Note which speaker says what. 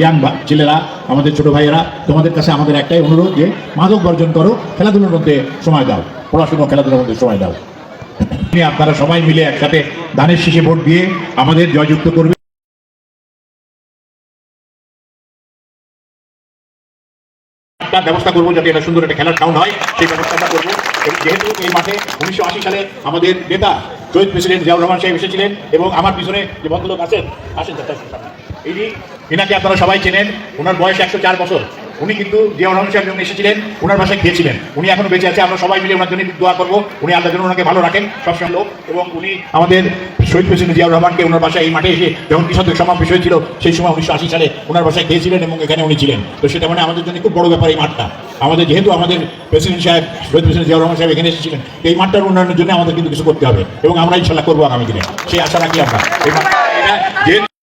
Speaker 1: Young ছেলেরা, আমাদের ছোট ভাইয়েরা, তোমাদের কাছে আমাদের একটাই অনুরোধ যে মাদক বর্জন করো, খেলাধুলোর মধ্যে সময় দাও, পড়াশোনা খেলাধুলার মধ্যে সময় দাও। আপনারা সবাই মিলে একসাথে ধানের শীষে ভোট দিয়ে আমাদের জয়যুক্ত করবে। একটা ব্যবস্থা করব যাতে এটা সুন্দর একটা খেলার টাউন হয়। সেই ব্যবস্থাটা করব। যেহেতু এই মাঠে উনিশশো আশি সালে আমাদের নেতা শহীদ প্রেসিডেন্ট জিয়াউর রহমান সাহেব এসেছিলেন এবং আমার পিছনে যে ভদ্রলোক আছেন, আসেন এই এনাকে আপনারা সবাই চেনেন, ওনার বয়স একশো চার বছর। উনি কিন্তু জিয়াউর রহমান সাহেব যখন এসেছিলেন ওনার বাসায় খেয়েছিলেন উনি এখনও বেঁচে আছে, আমরা সবাই মিলে ওনার জন্য দোয়া করব। উনি আল্লাহ যেন ওনাকে ভালো রাখেন সবসময় লোক এবং উনি আমাদের শহীদ প্রেসিডেন্ট জিয়াউর রহমানকে ওনার বাসায় এই মাঠে এসে যখন কৃষকদের সমাবেশ হয়েছিল, সেই সময় উনিশশো আশি সালে ওনার বাসায় খেয়েছিলেন এবং এখানে উনি ছিলেন। তো সেটা মানে আমাদের জন্য খুব বড় ব্যাপার এই মাঠটা। আমাদের যেহেতু আমাদের প্রেসিডেন্ট সাহেব, শহীদ প্রেসিডেন্ট জিয়াউর রহমান সাহেব এখানে এসেছিলেন এই মাঠটার উন্নয়নের জন্য আমাদের কিন্তু কিছু করতে হবে। এবং আমরা ইনশাল্লাহ করব আগামী দিনে। সেই আশা রাখি আমরা। এই মাঠটা